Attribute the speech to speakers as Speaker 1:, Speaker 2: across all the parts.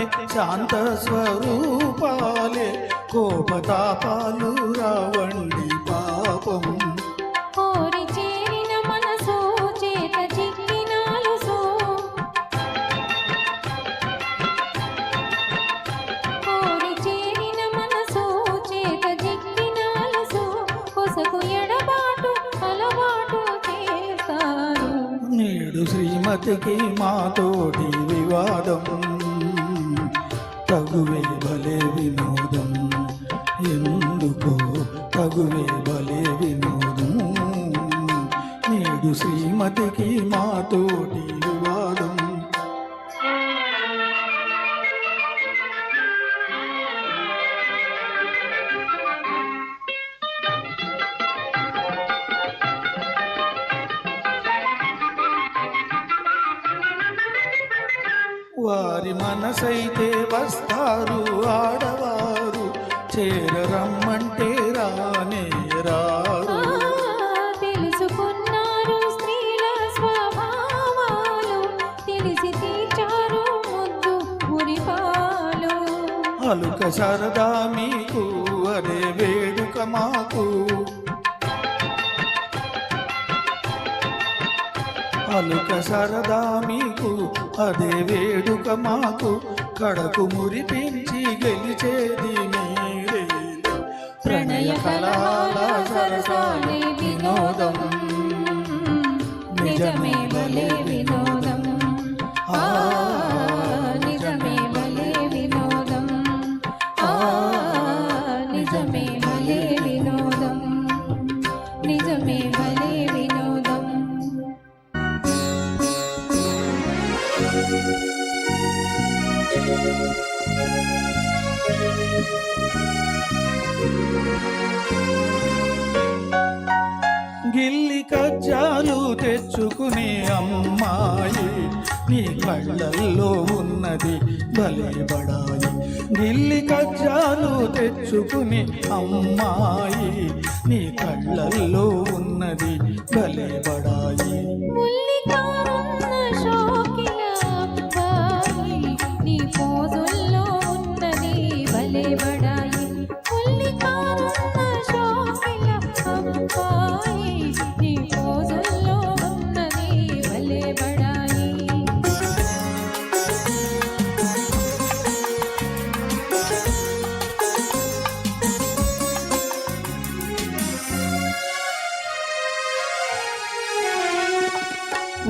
Speaker 1: అంటే శాంత స్వరూపాలే కోపతాపాలు రావండి పాపం.
Speaker 2: కోరి చేరిన మనసు చేత చిక్కినాలు సో కోరి చేరిన మనసు చేత చిక్కినాలు సో కొసకు ఎడబాటు అలవాటు చేస్తారు.
Speaker 1: నేడు శ్రీమతికి మాతోటి వివాదం. తగువే భలే వినోదం. ఎందుకో తగువే భలే వినోదం. నేడు శ్రీమతికి మాతోటి వారి మనసైతే వస్తారు ఆడవారు. చేరరమ్మంటే రానే రారు.
Speaker 2: తెలుసుకున్నారు స్త్రీల స్వభావాలు. తెలిసి తీర్చారు ముద్దు
Speaker 1: అలుక సరదా మీకు అదే వేడుక మాకు. అలుక సరదా మీకు అదే వేడుక మాకు. కడకు మురిపించి గెలిచేది మీరే. ప్రణయ కళాల సరసాలే వినోదం.
Speaker 2: నిజమే భలే
Speaker 1: గిల్లి కజ్జాలు తెచ్చుకునే అమ్మాయి నీ కళ్ళల్లో ఉన్నది భలే బడాయి. గిల్లి కజ్జాలు తెచ్చుకునే అమ్మాయి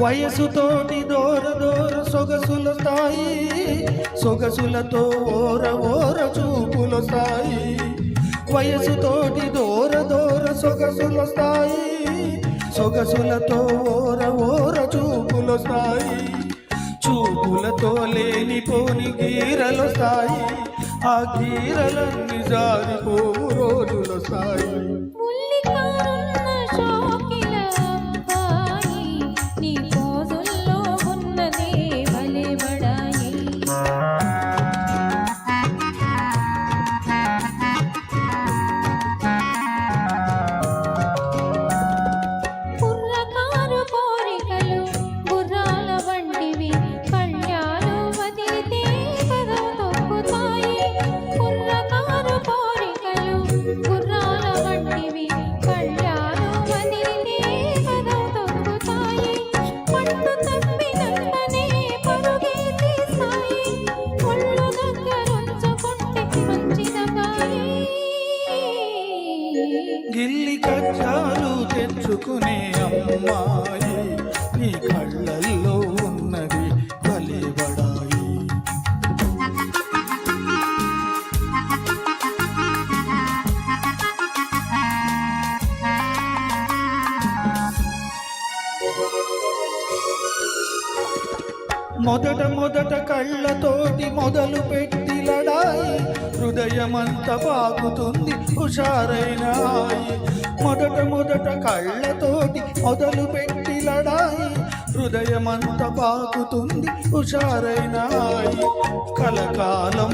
Speaker 1: వయసుతోటి దూర దూర సొగసుల స్థాయి సొగసులతో ఓర ఓర చూపుల స్థాయి. వయసుతోటి దూర దూర సొగసుల స్థాయి సొగసులతో ఓర ఓర చూపుల స్థాయి. చూపులతో లేనిపోని గీరలు స్థాయి ఆ గీరలన్నీ జారిపోవు రోజుల స్థాయి. చాలు తెచ్చుకునే అమ్మాయి నీ కళ్ళల్లో ఉన్నది కలిబడాయి మొదట మొదట కళ్ళతోటి మొదలు పెట్టి లడాయి హృదయమంత పాకుతుంది హుషారైన మొదట మొదట కళ్ళతోటి మొదలు పెట్టి లడాయి. హృదయమంత పాకుతుంది హుషారైన కలకాలం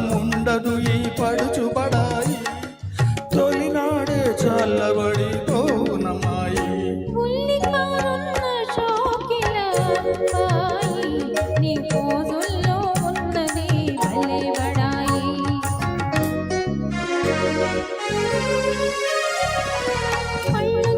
Speaker 2: 欢迎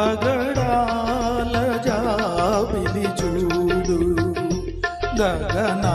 Speaker 2: పగడాల జాబిలి చూడు
Speaker 1: గగనా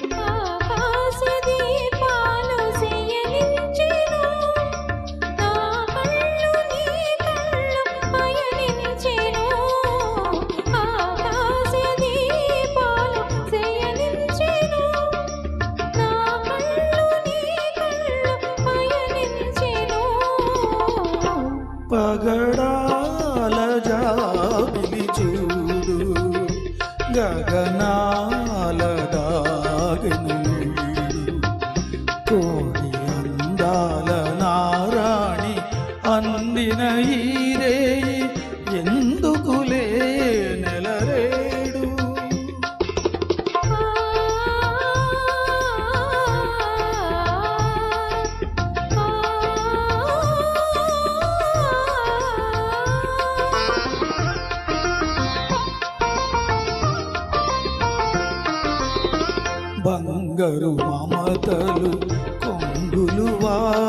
Speaker 1: గగనాల జాబిలి చూడు గగనాల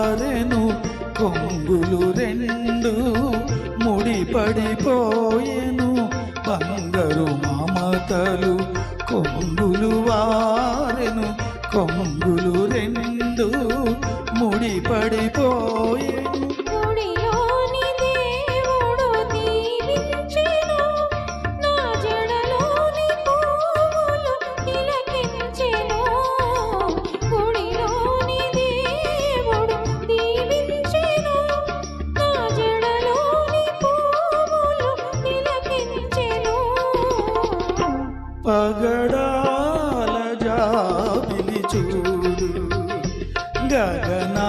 Speaker 1: వారెను కొంగులు రెండు ముడిపడిపోయెను బంగరు మమతలు కొంగులు వారెను కొంగులు రెండు ముడిపడిపోయెను వాటిని చూడు. గగనా